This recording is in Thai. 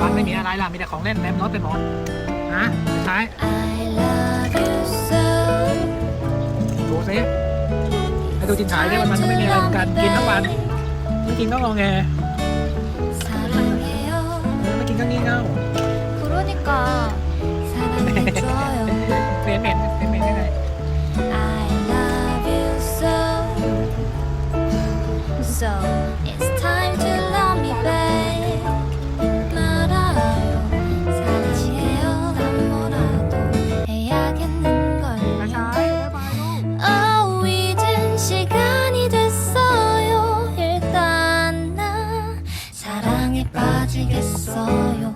ร้านไม่มีอะไรล่ะ มีแต่ของเล่นเต็มรถเป็มหมดฮะท้ายดูสิให้ดูจินฉายได้วันมันไม่มีอะไรกัน กินทั้งวันไม่กินก็งอแง So it's time to love me back. 말아요. 사실해요. 난 뭐라도 해야겠는 걸요. Oh, 이젠 시간이 됐어요. 일단 나 사랑에 빠지겠어요.